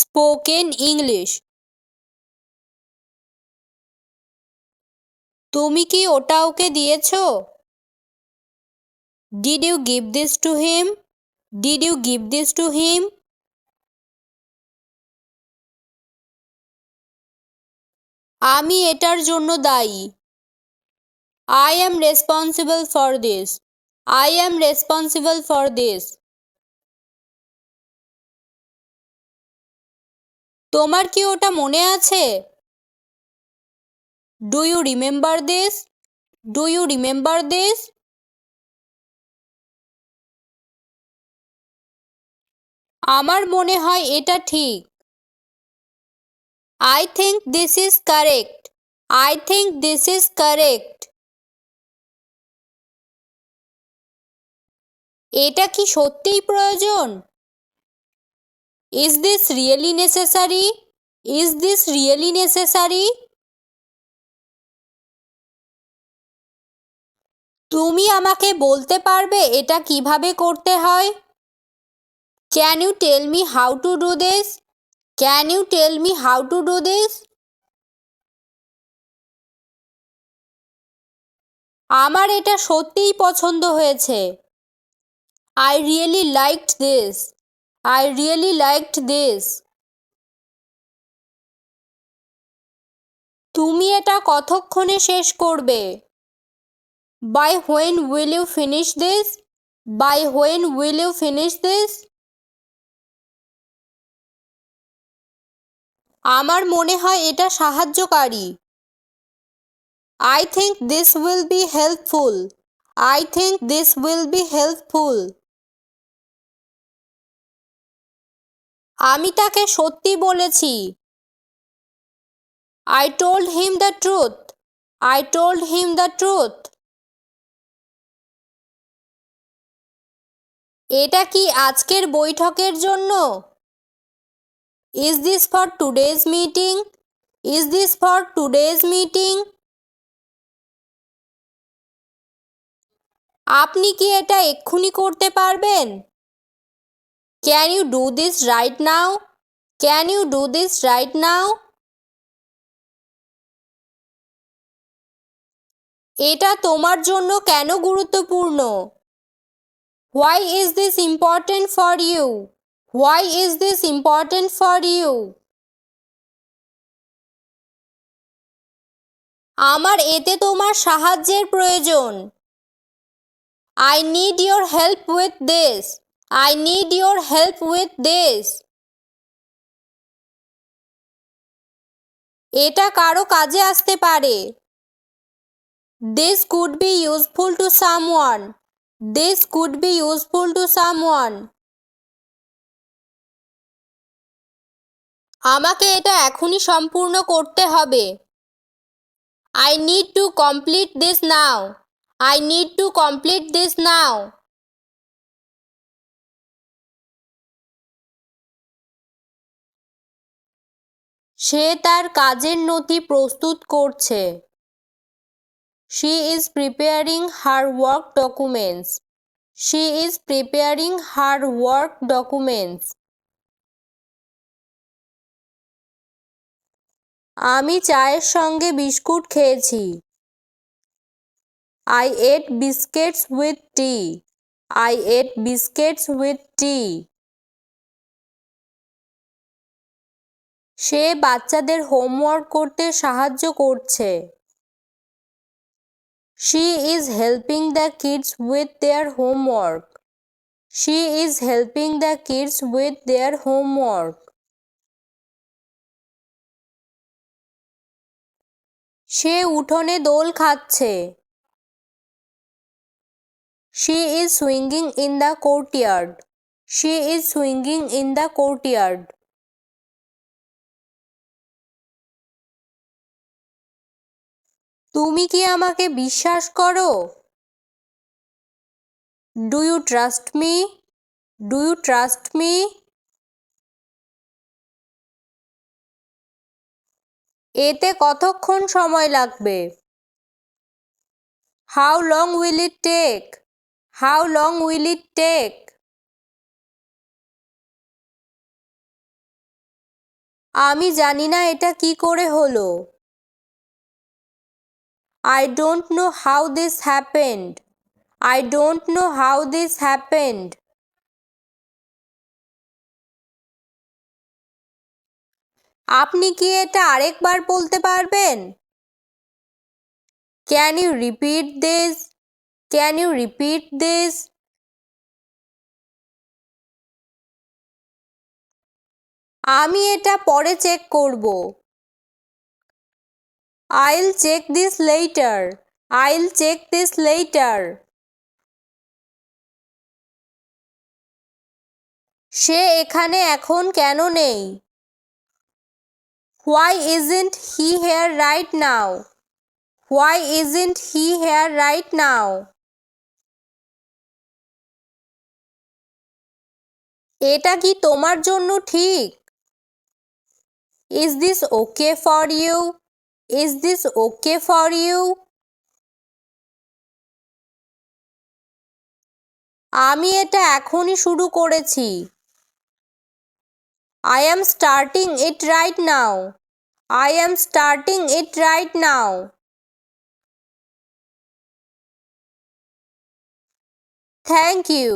Spoken English. তুমি কি ওটা ওকে দিয়েছ? Did you give this to him did you give this to him আমি এটার জন্য দায়ী। I am responsible for this I am responsible for this তোমার কি ওটা মনে আছে? Do you remember this do you remember this আমার মনে হয় এটা ঠিক। I think this is correct I think this is correct এটা কি সত্যিই প্রয়োজন? Is this really necessary is this really necessary তুমি আমাকে বলতে পারবে এটা কীভাবে করতে হয়? Can you tell me how to do this can you tell me how to do this আমার এটা সত্যিই পছন্দ হয়েছে। I really liked this I really liked this তুমি এটা কতক্ষণে শেষ করবে? By when will you finish this by when will you finish this আমার মনে হয় এটা সাহায্যকারী। I think this will be helpful I think this will be helpful আমি তাকে সত্যি বলেছি। I told him the truth I told him the truth এটা কি আজকের বৈঠকের জন্য? Is this for today's meeting is this for today's meeting আপনি কি এটা এক্ষুনি করতে পারবেন? Can you do this right now can you do this right now এটা তোমার জন্য কেন গুরুত্বপূর্ণ? Why is this important for you why is this important for you আমার এতে তোমার সাহায্যের প্রয়োজন। I need your help with this I need your help with this এটা কারও কাজে আসতে পারে। This could be useful to someone this could be useful to someone আমাকে এটা এখনই সম্পূর্ণ করতে হবে। I need to complete this now I need to complete this now সে তার কাজের নথি প্রস্তুত করছে। She is preparing her work documents she is preparing her work documents আমি চায়ের সঙ্গে বিস্কুট খেয়েছি। I ate biscuits with tea I ate biscuits with tea সে বাচ্চাদের হোমওয়ার্ক করতে সাহায্য করছে। She is helping the kids with their homework she is helping the kids with their homework সে উঠোনে দোল খাচ্ছে। She is swinging in the courtyard she is swinging in the courtyard তুমি কি আমাকে বিশ্বাস করো? Do you trust me do you trust me এতে কতক্ষণ সময় লাগবে? How long will it take how long will it take আমি জানি না এটা কি করে হলো। I don't know how this happened I don't know how this happened আপনি কি এটা আরেকবার বলতে পারবেন? Can you repeat this can you repeat this আমি এটা পরে চেক করব। I'll check this later I'll check this later সে এখানে এখন কেন নেই? Why isn't he here right now why isn't he here right now এটা কি তোমার জন্য ঠিক? Is this okay for you is this okay for you আমি এটা এখনই শুরু করেছি। I am starting it right now I am starting it right now thank you